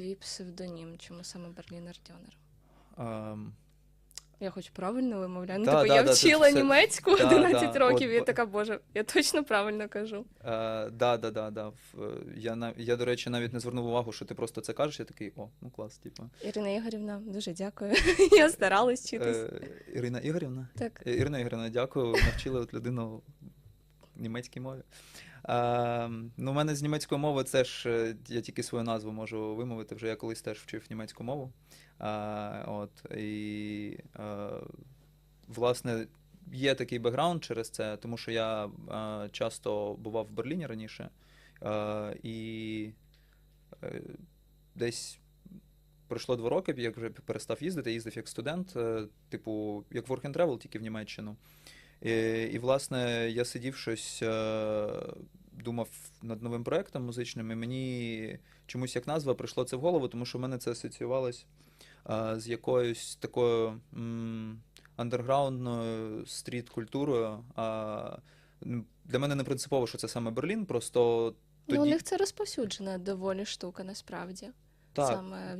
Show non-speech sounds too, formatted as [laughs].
твій псевдонім? Чому саме Берлінер Дьонер? Ем, Я хоч правильно вимовляю. Ну, Да, типу, да, я да, вчила це- німецьку да, 11 да, років, от і я така, боже, я точно правильно кажу. Е, да, да, да, да. Е, Я, я, до речі, навіть не звернув увагу, що ти просто це кажеш. Я такий, о, ну клас, типу. Ірина Ігорівна, дуже дякую. [laughs] Я старалась вчитись. Е, Ірина Ігорівна? Так. Е, Ірина Ігорівна, дякую. Навчили от людину німецькій мові. Е, ну, у мене з німецької мови це ж е, я тільки свою назву можу вимовити. Вже я колись теж вчив німецьку мову. Е, от, і, е, власне, є такий бекграунд через це, тому що я е, часто бував в Берліні раніше. Е, і е, десь пройшло два роки, як вже перестав їздити, їздив як студент, типу, як work and travel, тільки в Німеччину. І, і власне, я сидів щось, е, думав над новим проектом музичним, і мені чомусь як назва прийшло це в голову, тому що в мене це асоціювалось з якоюсь такою андерграундною стріт-культурою. А, для мене не принципово, що це саме Берлін, просто Ну, у них це розповсюджена доволі штука, насправді. так, Саме